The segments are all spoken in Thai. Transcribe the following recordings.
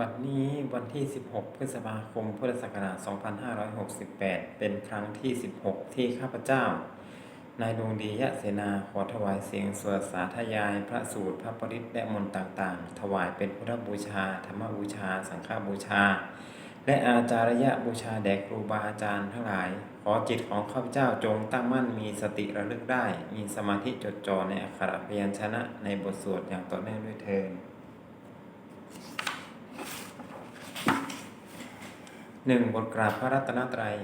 บัดนี้วันที่ 16 พฤษภาคม พุทธศักราช 2568 เป็นครั้งที่ 16 ที่ข้าพเจ้า นายดวงดียะเสนาขอถวายเสียงสวดสาธยาย พระสูตรพระปริตและมนต์ต่างๆ ถวายเป็นพุทธบูชา ธรรมบูชา สังฆบูชา และอาจารยบูชาแด่ครูบาอาจารย์ทั้งหลาย ขอจิตของข้าพเจ้าจงตั้งมั่นมีสติระลึกได้ มีสมาธิจดจ่อในอักขระพยัญชนะในบทสวดอย่างต่อเนื่องด้วยเทิน หนึ่งบทกราบพระรัตนตรัย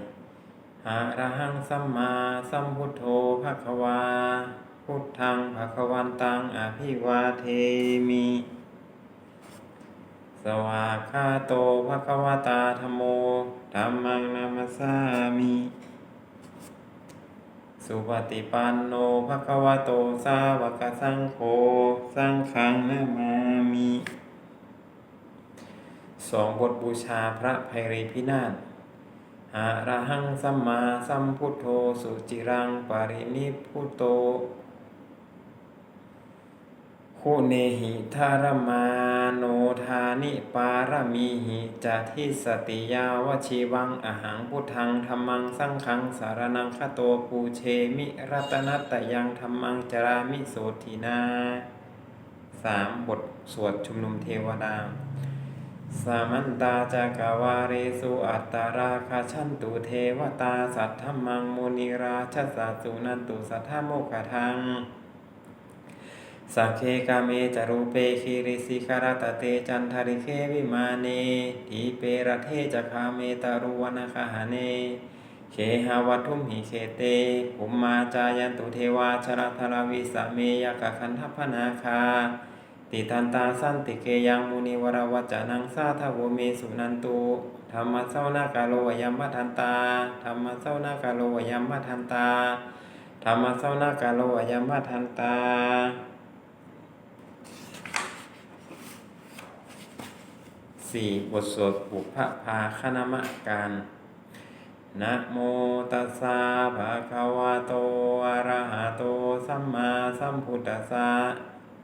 อะระหังสัมมาสัมพุทโธภะคะวา พุทธังภะคะวันตังอภิวาเทมิ สวากขาโตภะคะวตาธโมธัมมังนามัสสามิ สุปฏิปันโนภะคะวะโตสาวกสังโฆ สังฆังนามามิ สองบทบูชาพระภัยรีพินาศอะระหังสัมมาสัมพุทโธสุจิรังปารินิพุโตคุเนหิธารมาโนธานิปารมีหิจาทิสติยาวชีวังอหังพุทธังธรรมังสังฆังสารนังคโตปูเชมิรัตนัตตยังธรรมังจรามิโสทินาสามบทสวดชุมนุมเทวดา สามันตาจากาวาเรสุอัตตาราคาชันตุเทวตาสัทธมังมุนิราชสาสุนันตุสัทธโมกขทังสักเคกาเมจารูเปคิริสิคารตเตจันทริเควิมาเนทีเประเทจคาเมตารุวนาคหาเนเคหาวัตุมหิเคเตภุมมาจายันตุเทวาชรธรวิสเมยกคันทพนาคา ติทันตาสั้นติเกยังมุนิวรวัจานังสาทโวเมสุนันตุธรรมะเสวนากาโลวยัมมัทันตาธรรมะเสวนากาโลวยัมมัทันตาธรรมะเสวนากาโลวยัมมัทันตาสี่บทสวดบุพพาคณมการนะโมตัสสะภะคะวะโตอะระหะโตสัมมาสัมพุทธัสสะ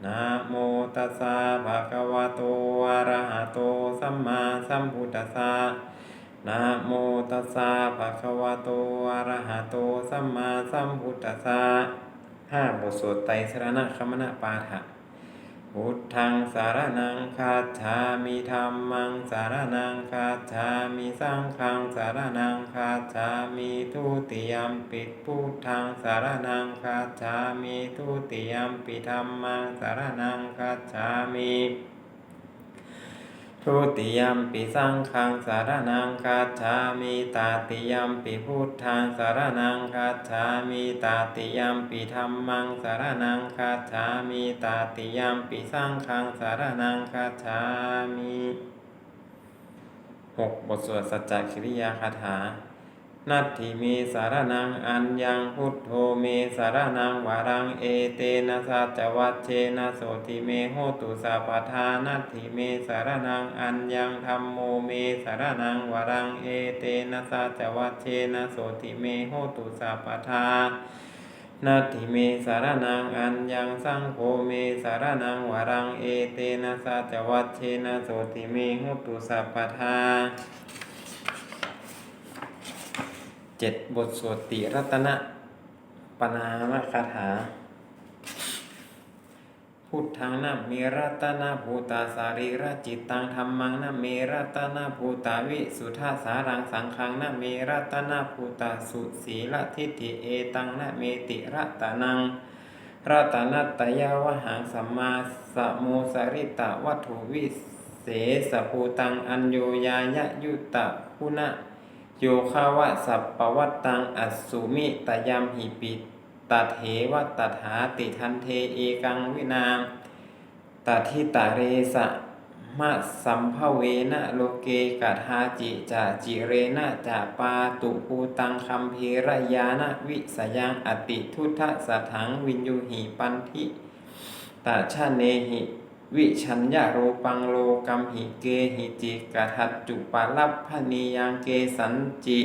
นะโมตัสสะภะคะวะโตอะระหะโตสัมมาสัมพุทธัสสะนะโมตัสสะภะคะวะโตอะระหะโตสัมมาสัมพุทธัสสะห้าบทสวดไตรสรณคมณปาฐะ พุทธังสารนังคาชามิธรรมังสารนังคาชามิสังฆังสารนังคาชามิทุติยมปิพุทธังสารนังคาชามิทุติยมปิธรรมังสารนังคาชามิ ทุติยมปิสังฆังสารนังคาชามีตาติยมปิพุทธังสารนังคาชามีตาติยมปิธรรมังสารนังคาชามีตาติยมปิสังฆังสารนังคาชามีหกบทสวดสัจจคิริยาคาถา นัตถิเมสารนังอัญญังพุทโธเมสารนังวารังเอเตนะสัจวัชเชนะโสติเมโหตุสัพพทานัตถิเมสารนังอัญญังธรรมโมเมสารนังวารังเอเตนะสัจวัชเชนะโสติเมโหตุสัพพทานัตถิเมสารนังอัญญังสังโฆเมสารนังวารังเอเตนะสัจวัชเชนะโสติเมโหตุสัพพทา เจ็ดบทสวดติรัตนะปนามคาถา พุทธังนะเมรัตนาภูตาสารีรจิตตังธรรมังนะเมรัตนาภูตาวิสุทธาสารังสังขังนะเมรัตนาภูตาสุสีละทิฏฐิเอตังนะเมติรัตนังรัตนัตยาวหังสัมมาสโมสริตะวัตถุวิเศษภูตังอัญโยยายะยุตตะคุณะ โยคาวะสัพปวัตตังอัสสุมิตยามหิปิตัดเหวตัดหาติทันเทเอกังวินามตัทิตาเรสะมะสัมภเวนะโลเกกัทาจิจาจิเรนะจะปาตุภูตังคัมภีรยานะวิสยังอติทุทธสถังวินยูหิปันทิตาชาเนหิ วิชัญญาโรปังโลกัมหิเกหิจิกะทัจจุปาลัพพนียังเกสันจิ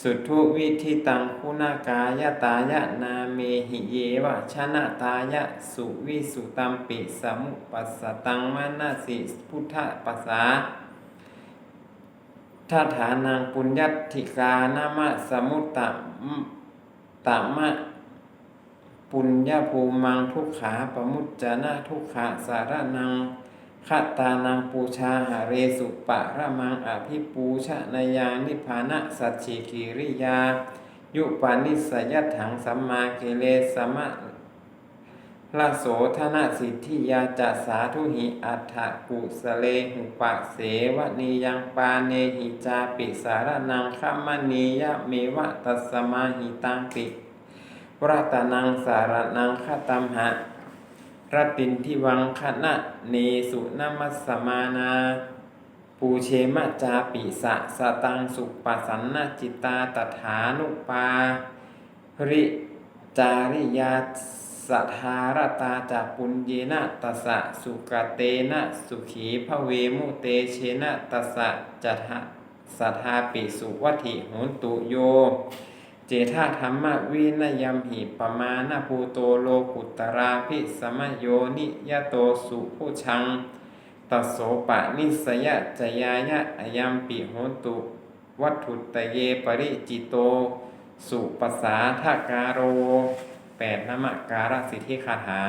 สุทุวิธิตังคุณากายตายะนาเมหิเยวะชนะตายะสุวิสุตัมปิสมุปัสสตังมานาสิพุทธปัสสาทัฏฐานังปุญญัติกานามะสมุตตะตะมะ ปุญญาภูมังทุกขาปมุจจนะทุกขาสารนังคตานังปูชาหาเรสุปะระมังอภิปูชนายานิพพานะสัจฉิกิริยา ยุปานิสยัตถังสัมมาเกเลสมะละโสธนสิทธิยาจัสาธุหิอัฏฐกุสเลหุปะเสวนียังปาเนหิจาปิสารนังคัมมณียะเมวะตัสสมาหิตังปิ รัตนังสารนังคตัมหะรตินทิวังคณะเนสุนมัสมานา ปูเชมะจาปิสะสตังสุปสันนจิตาตถานุปาริจาริยาสัทธารตาจาปุญเยนะตัสะสุกเตนะสุขีพระเวมุเตเชนะตัสะจัตถะสัทธาปิสุวัติโหนตุโย เจธาธรรมวินยมหิปมาณภูโตโลกุตราภิสมโยนิยโตสุผู้ชังตัสโสปะนิสยจยายะอยัมปิโหตุวัตถุตเยปริจิโต สุปสาทาการโรแปดนมการสิทธิคาถา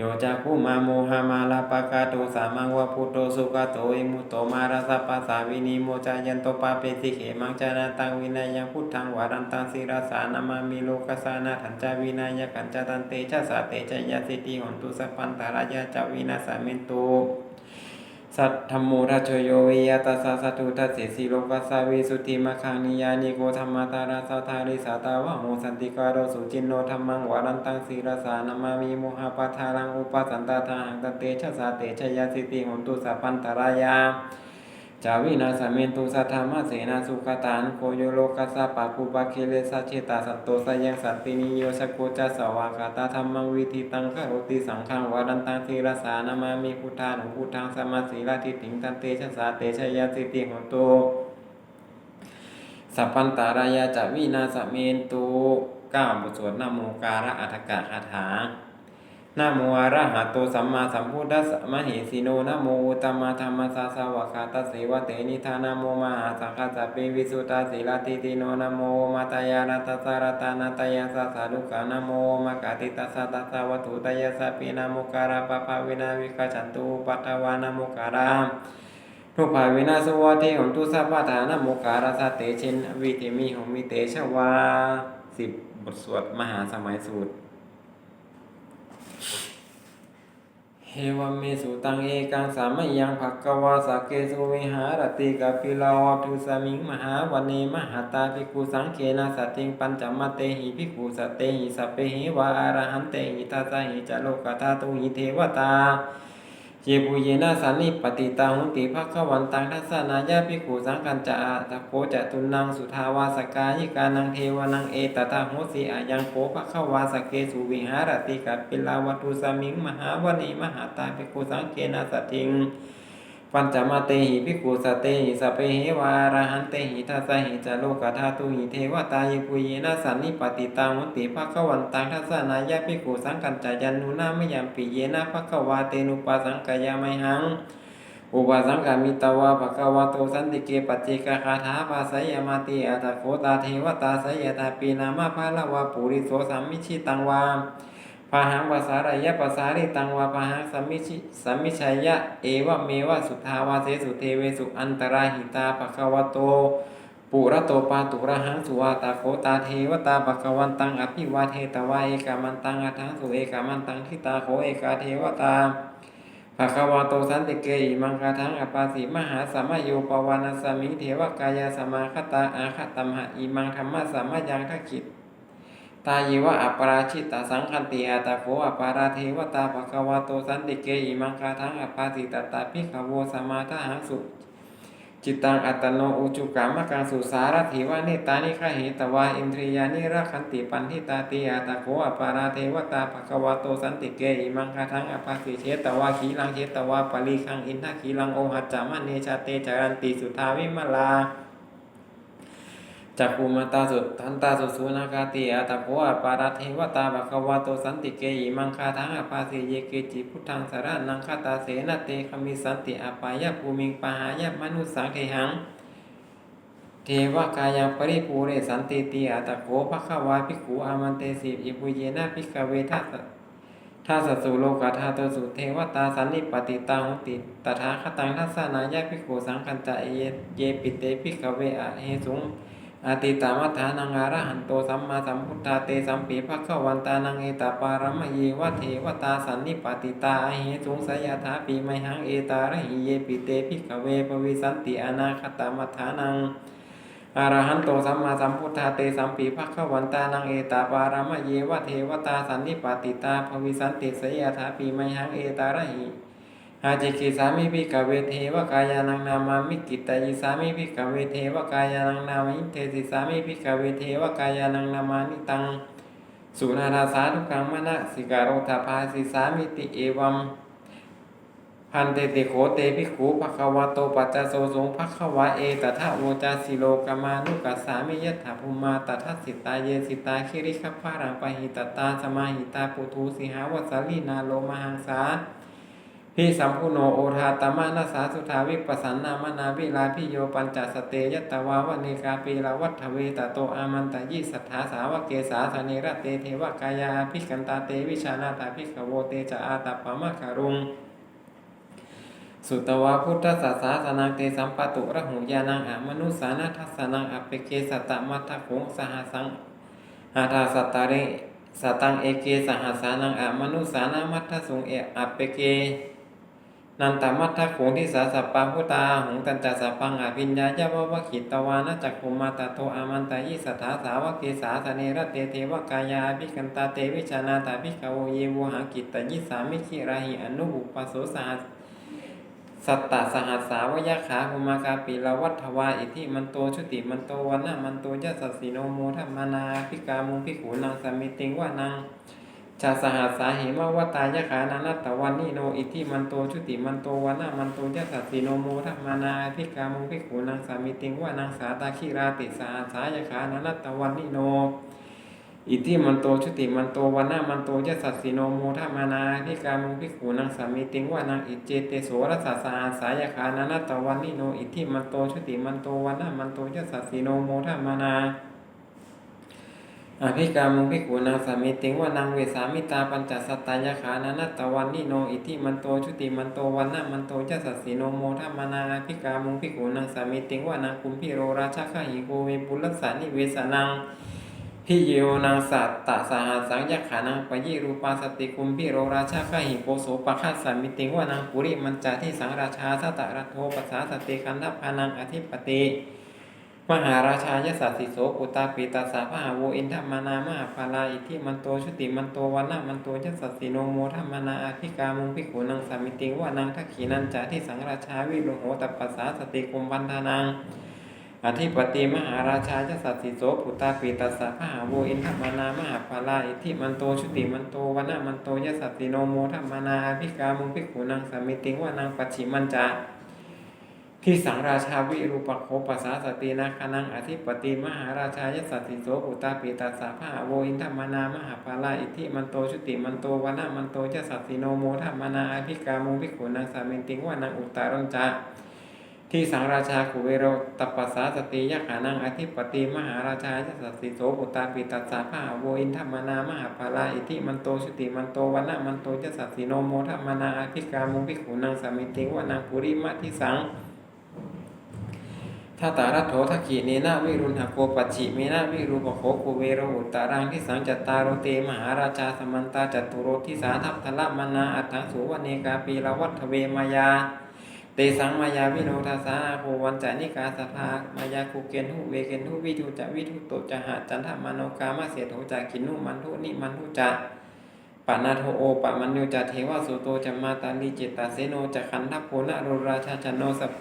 โยจะคุมาโมหามาลาปะกาโตสามังวะพุโตสุกาโตอิมุตโตมาราสปัสสาวินิโมจายันโตปาเปสิเขมังจานาตังวินัยยังพุทธังวารันตังสิราสานามามิโลกสานาถันจาวินัยกันจตันเตชะสาเตชะยาสิติหนตุสัพพันตารายาจาวินาสามินตุ สัทธมโมทัชโยวิยตัสสะสัตถุทัสเสสีโลกัสสวิสุทธิมาคังนิยานิโกธรรมตาราสาธาริสาตาวะโมสันติการโรสุจินโนธรรมังวารันตังศีรสานามามิโมหะปะทารังอุปสันตาทาหังตเตชะสาเตชะยาสิติหนตุสัพพันตรายา จาวินาสเมนตุสัทธามะเสนาสุขตานโคโยโลกัสสะปะปุปะเคเลสะเชตาสัตโตสยังสัตตินิโยสกโกจัสวากาตาธรรมังวิธิตังคโรติสังฆังวารันตังทีรสานามามิพุทธานุพุทธังสมาสีลาทิติงตันเตชะสาเตชะยาสิติหนตุสัพพันตารายาจาวินาสเมนตุเก้าบทสวดนโมการะอัฏฐกะคาถา นะโมอะระหะโตสัมมาสัมพุทธัสสะมะเหสีโนนะโมตตมะธรรมสสสวะคาตัสเสวะเตนิธานะโมมหาสังฆสัพเพวิสุทธาสีลาติติโนนะโมมาตายานัตสารตานาตยาสสาดุกานะโมมะกาติตัสสะตัสสวัตุตยาสปินะโมการะปะภาวินาวิกาจันตุปัตตวานะโมการะทุกภาวินาสวัสดิหนตุสัพพะทานะโมการะสเตชินวิติมิหงมิเตชวาสิบบทสวดมหาสมัยสูตร เฮวเมสุตังเอกังสามยังภักกวาสเกสุวิหารติกาปิลาวทุสมิงมหาวันเนมหาตาภิกขุสังเคนะสัตติงปัญจมเตหิภิกขุสเตหิสเปหิวาอารหันเตหิทัสหิจโลกธาตุหิเทวตา เยปุเยนาสันนิปติตาหุติภควันตังทัศนายาภิกขุสังคัญจะอาตะโคจะตุนังสุทาวาสกายิกานังเทวนังเอตตาโหสีอายังโคภควาสเกสุวิหารติกัปปิลาวัตุสมิงมหาวณีมหาตาภิกขุสังเกนาสตถิง ปัญจมาเตหิภิกขุสเตหิสเพหิวารหันเตหิทัสหิจโลกธาตุหิเทวตายปุเยนะสันนิปติตังมุติภควันตังทัสนายะภิกขุสังกัญจายันนุนามยัมปิเยนะภควาเตนุปาสังกายาไมหังอุปสังกามิตวะภควาโตสันติเกปัจเจกคาถาภาสยมาติอัตโคตาเทวตาสยตาปีนามาภาลวะปุริโสสัมมิชิตังวา ปาหังภาษารายะภาษาริตังวาปาหังสัมมิชิสัมมิชัยยะ เอวะเมวะสุทาวาเสสุเทเวสุอันตราหิตาภควโต ปุระโตปาตุระหังสุวาตาโคตาเทวตาภควันตังอภิวาเทตวาเอกามันตังอทังสุเอกามันตังทิตาโคเอกาเทวตาภควาโตสันติเกอิมังคาทังอปาสิมหาสัมมโยปวานาสมิงเทวกายาสมาคตาอาคตัมหะอิมังธรรมะสัมมายังทักขิต ตายวะอัปราชิตาสังคันติอาตาโคอัปาราเทวตาภควโตสันติเกอิมังคาทังอปาสิตตาภิขโวสมาทหังสุจิตตังอัตโนอุจุกามกังสุสารถิวานิตานิขเหตวาอินทรียานิรักขันติปันทิตาติอาตาโคอัปาราเทวตาภควโตสันติเกอิมังคาทังอปาสิเชตวาขีลังเชตวาปริคังอินทขีลังโอหัจจามะเนชาเตจารันติสุทาวิมลา จักขุมาตาสุทันตาสุสุนากาติอาตาโพอปาราเทวตาภะควะโตสันติเกหิมังคาทังอปาสิเยเกจิพุทธังสารนังคาตาเสนเตคมิสันติอปายะภูมิงปะหายะมนุสังเทหัง เทวกายังปริปูเรสันติติอาตโกภควาภิกขุอามันเตสิอิปุเยนะภิกขเวทัสทัสสุโลกาธาโตสุเทวตาสันนิปติตาหุติตถาคตังทัสสนายะภิกขุสังคัญจะเอเยปิเตภิกเวอะเฮสุง อาติตามัฏฐานังอาระหันโตสัมมาสัมพุทธาเตสัมปีภคะวันตานังเอตาปารมะเยวะเทวตาสันนิปติตาอเหสุงสยถาปีไมหังเอตาระหิเยปิเตภิกเวปวิสันติอนาคตามัฏฐานังอารหันโตสัมมาสัมพุทธาเตสัมปีภควันตานังเอตาปารามะเยวะเทวตาสันนิปติตาภวิสันติสยถาปีไมหังเอตาระหิ อาจิกิสามิภิกเวเทวกายานังนามามิกิตายิสามิภิกเวเทวกายานังนามิเทสิสามิภิกเวเทวกายานังนามานิตังสุนาราสาทุกังมณสิการโรธาภาสิสามิติเอวัมพันเตติโขเตภิกขุภควะโตปัจจโสสงภควะเอตถะโวจาสิโลกามานุกัสสามิยถาภูมาตถะสิตาเยสิตาคิริคัพพารังปหิตตาสมาหิตาปุทูสิหาวัสสลีนาโลมหังสา พิสัมพุโนโอทาตมานาสาสุทาวิปัสสันนามนาวิลาพิโยปัญจสเตยตวาวนิกาปีลาวัฏเวตโตอามันตยิสัทธาสาวกเกสาสเนระเตเทวกายาภิกันตาเตวิชานาตาภิกโวเตจะอาตาปะมะคารุงสุตวาพุทธศาสาสนังเตสัมปตุระหุยานังอมนุสานาทัสสนังอเปเกสตมัทธโขงสหสังอาทาสัตตาเรสตังเอเกสหสานังอมนุสานามัทธสุงเออเปเก นันตมัทธโขงที่สาสัปปาพุตาหงตันจัสสะปังอภิญญายะวะวะขิตวานะจักขุมาตโตอามันตายิสัทธาสาวกเกสาสเนระเตเทวกายาภิกันตาเตวิชานาตาภิกขโวเยโวหากิตตยิสามิขิราหิอนุบุปโสสหัสสัตตสหัสสาวยะขาภุมากาปิลวัฏวาอิทิมันโตชุติมันโตวันนะมันโตยัสสสิโนโมทัมมานาพิกามุงพิขูนังสมิติงวานัง ชาสหัสสาเหมาวตายะขานานัตตวันนิโนอิทิมันโตชุติมันโตวันนะมันโตยัสสสิโนโมทัมานาพิกามุพิขูนังสามิติงวานังสาตาคิราติสหัสายะขานานัตตวันนิโนอิทิมันโตชุติมันโตวันนามันโตยะสัสสิโนโมทมานาพิกามุพิกขูนังสามิติงวานังอิเจเตโสรสสสาสายคานานาตวันนิโนอิทิมันโตชุติมันโตวันนามันโตยะสัสสิโนโมทมานา อภิกามุพิกขูนังสามิติงวานังเวสามิตาปัญจสัตตายคานานาตวันนิโนอิทิมันโตชุติมันโตวันนามันโตยสัสสิโนโมทมานาอภิกามุพิกขูนังสามิติงวานังคุมพิโรราชคหิโกเวปุลัสานิเวสนังพิโยนังสัตตะสหสังยขานังปยิรูปาสติคุมพิโรราชาขหิโปโสปะคัสสัมมิติงวานังปุริมันจาที่สังราชาสัตตะรัตโทปัสสาสติคันธพานังอธิปติ มหาราชายสัสสิโสปุตตาปิตัสสะพหาโวอินทมานามาภาลาอิทิมันโตชุติมันโตวันนะมันโตยสัสสิโนโมทัมมานาอาภิกามุงพิกขุนังสามิติงวานังทักขีนันจาที่สังราชาวิโรโหตปัสสาสติคุมพันธานังอธิปติมหาราชายสัตสิโสปุตตาปีตัสสะพหาโวอินทมานามหาภาลาอิทิมันโตชุติมันโตวนามันโตยสัตติโนโมทัมมานาอภิกามุงพิกขุนังสามิติงวานังปัจฉิมันจะ ที่สังราชาวิรูปโคปัสสาสตินาคานังอธิปติมหาราชายสัตสิโสปุตตาปีตัสสะพหาโวอินทมานามหาภาลาอิทิมันโตชุติมันโตวนามันโตยสัตติโนโมทัมมานาอภิกามุงพิขุนังสามินติงวานังอุตตารังจะที่สังราชาขุเวโรตปัสสาสติยขานังอธิปติมหาราชายสัสสิโสปุตตาปิตัสสะพหาโวอินทมานามหาภาลาอิทิมันโตชุติมันโตวันนะมันโตยสัสสิโนโมทมานาอภิกามุงพิขุนังสามิติงวานังปุริมัทิสัง ทัตตารัตโถทักขีเนนาวิรุณหโกปัจฉิเมนาวิรูปโขกุเวโรอุตตารังที่สังจัตตารโรเตมหาราชาสมันตาจัตุโรทิสาทัพทละมนาอัตถังสุวเนกาปีละวัฏเวมายาเตสังมายาวิโนทาสาโหวันจานิกาสภามายาคุเกนหุเวเกนหุวิทุจะวิทุโตจะหะจันทมโนกามาเสโทจากินุมันทุนิมันทุจะปานาโทโอปะมันโยจะเทวสุโตจะมาตาลิจิตตาเสโนจะขันทัพโพนะโรราชาชนโนสโพ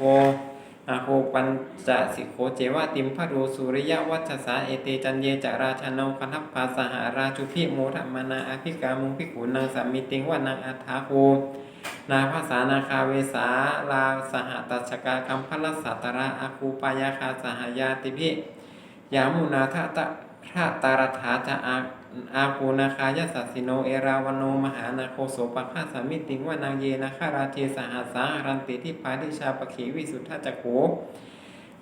อาโคปัญจสิโคเจวะติมพะโรสุริยวัชสาเอเตจันเยจะราชาโนคันทัพภาสหาราชุพิโมทมนาอภิกามุงพิขุนางสัมมิติงวานางอัฏฐาโคนาภาษานาคาเวสาลาสหตัชกาคัมพลสัตระอาคูปายาคาสหายาติพิยามุนาทะตะทะตารถาจะอา อาภูนาคายสัสสิโนเอราวโนมหานาโคโสปะฆาสามิติงวานางเยนะคาราเทสหัสารันติทิพาทิชาปขีวิสุทธาจักโข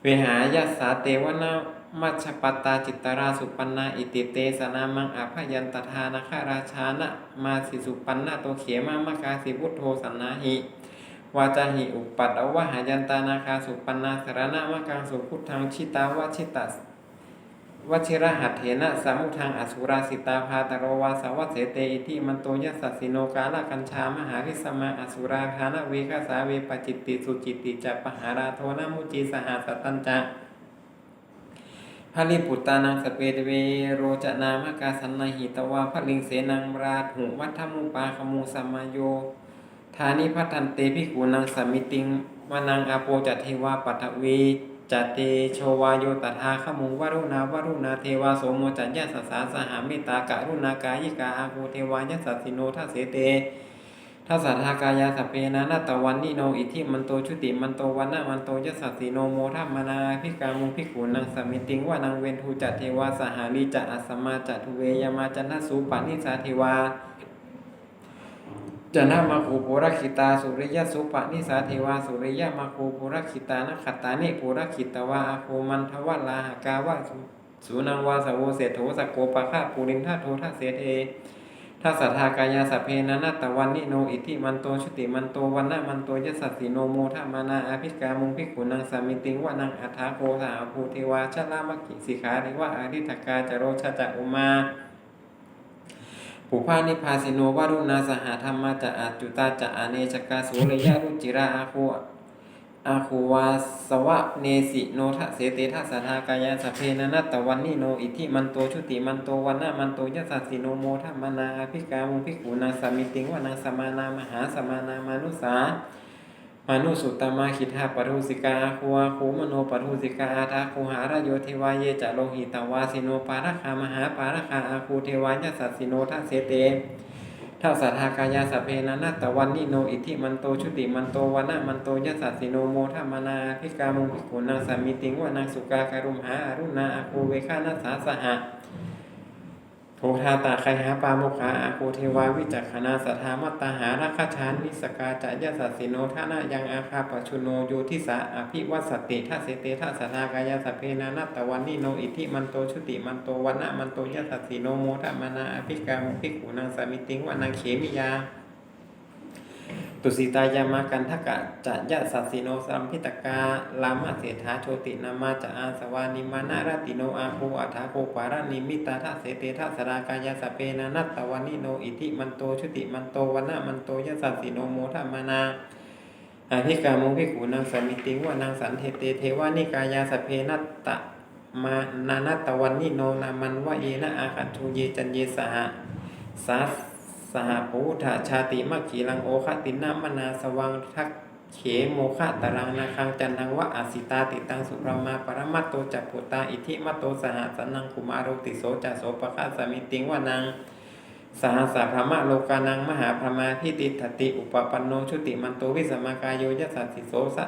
เวหายาสาเตวนามัชปตตาจิตตราสุปันนาอิติเตสนามังอภยันตทานาคาราชานะมาสิสุปันนาโตเขมามกาสิพุทโธสันนาหิวาจาหิอุปัตอวะหายันตานาคาสุปันนาสารณะมะกังสุพุทธังชิตาวชิตัส วชิระหัตเถนะสามุทังอสุราสิตาภาตโรวาสาวัสเสเตอิทิมันโตยัสสสิโนกาลกัญชามหาริสมาอสุราคานะเวกาสาเวปจิตติสุจิตติจัปหาราโทนะมุจีสหสตัญจะพระลิปุตตานังสเปตเวโรจนามกาสันนหิตวาพระลิงเสนังราหุวัฒมุปาคมูสัมาโยทานิพัทันเตพิกูนังสมิติงวานังอาโปจัตเทวาปัทวี จตเตโชวาโยตถาขมุงวรุณาวรุณาเทวาโสโมจัญญาสสาสหามตตากะรุณากายิกาอาโปเทวายัสสิโนทัสเสเตทัสสะทากายาสเปนานาตวันนิโนอิทิมันโตชุติมันโตวันนะมันโตยัสสสิโนโมทัมมนาพิกามุพิกูนังสมิติงวานังเวนทูจัตเทวาสหาลีจะอัสมาจัตุเวยามาจันทสุปานิสาเทวา จนามาคูปุรคิตาสุริยสุปนิสาเทวาสุริยมาคูปุรคิตานขัตตานิปุรคิตวาอาโคมันทวลาหากาวาสุนังวาสโวเสโถสกโกปะฆาปูรินทาโททัสเสเททัสสะทากายาสเพนะนัตตวันนิโนอิทิมันโตชุติมันโตวันนะมันโตยสสสิโนโมทามานาอาภิกามุงภิกขุนังสามิติงวานังอัฏฐาโกสาภูเทวาชลามกิสิขาริวะอาริทกาจโรชะจะอุมา ปุพานิพาสิโนวารุณาสหธรรมาจะอาจุตาจะอาเนชกาสุริยรุจิราอาคูอาคูวาสวะเนสิโนทะเสเตทัสสะทากายาสะเพนนัตตวันนิโนอิทิมันโตชุติมันโตวันนามันโตยะสัสิโนโมทัมนาภิกามุภิกขุนาสามิติงวนังสมานามหาสมานามานุสา มานุสุตมาคิทาปรุสิกาคูอาคูมโนปรุสิกาอาทาคูหารโยเทวายเยจะโลหิตวาสิโนปาระคามหาปาระคาอาคูเทวายัสสิโนทัเสเตทัสสะทธากายาสเพนะนัตตวันนิโนอิทิมันโตชุติมันโตวันนะมันโตยัสสิโนโมทัมมนาภิกามุภิกุนังสามิติงวานังสุกาการุมหาอารุณาอาคูเวคานัสสาสหะ โทธาตาไคหาปาโมคาอาโคเทวาวิจักขณาสัทธามัตตาหาราคชานนิสกาจายสัสสิโนทานะยังอาคาปชุโนโยทิสาอภิวัสสติทัสเสเตทัสนากายาสพเพนานัตตวันนิโนอิทิมันโตชุติมันโตวันนะมันโตยสัสสิโนโมทะมานาอภิกามุภิกขุนังสามิติงวานังเขมิยา ตุสิตายามากันทกะจะยะสัสสิโนสัมพิตกาลามะเสถาโชตินามาจะอาสวานิมานาราติโนอาภูอัฏฐาโกปารานิมิตาทะเสเตทะสรากายาสเปนานัตตวันนิโนอิทิมันโตชุติมันโตวันนะมันโตยะสัสสิโนโมทะมานาอาภิกามุภิกขุนางสามิติงวานางสันเทเตเทวานิกายาสเพนัตตะมานานัตตวันนิโนนามันวะเยนะอาคัตทูเยจันเยสหะสาส หภูธาชาติมัคขีลังโอคตินามนาสวังทักเขโมคะตรังนาคังจันทังวะอาสิตาติตังสุปรมาปรมัตโตจักปุตาอิทิมัตโตสหสนังคุมาโรติโสจัสโสปะคะสมิติงวานังสหสาพรมะโลกานังมหาพรมาพิติทติอุปปันโนชุติมันโตวิสมากายโยยัสสสิโสสะ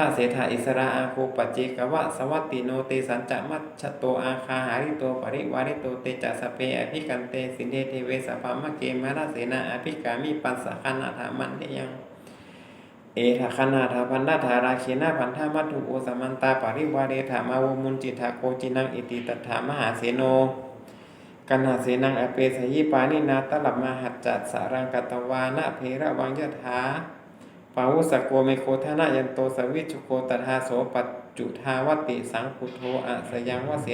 ท่าเสถาอิสราอาโคปจเจกวะสวัตติโนเตสัญจะมัชโตอาคาหาริโตปริวาริโตเตจัสสพเพอภิกันเตสินเทเทเวสภามะเกมาราเสนาอภิกามิปัสสะคนาถามันเนยังเอทาคนาถาพันธาธาราเคนะพันธามัตถุโอสมันตาปริวาเรถามาวมุนจิตาโกจินังอิติตถามหาเสโนกันหาเสนังอเปสยิปานินาตลับมหัจจัสารังกตวานะเพระวังยถา ปาวุสโกเมโคทนายันโตสวิชุโกตถาโสปัจจุทาวติสังคุโทอะสยังวเส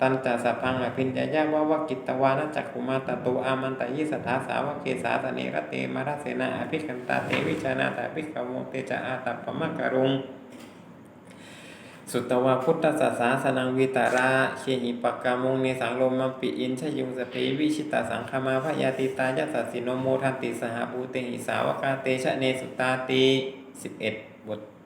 ตันจัสพังอภินญายาวะวกิตวานจักขุมาตโตอามันตยิสถาสาวกเกสาสเนรเตมารเสนาอภิกันตาเตวิจานาตาภิกขโมเตจะอาตัปปมะกะรุง สุตตวาพุทธศาสาสนังวิตาราเคหิปกกามงเนสังโลมัมปิอินชยุงสเพวิชิตาสังคมาพยาติตายาสัสสิโนโมทันติสหบูเตหิสาวกาเตชะเนสุตาติสิบเอ็ดบท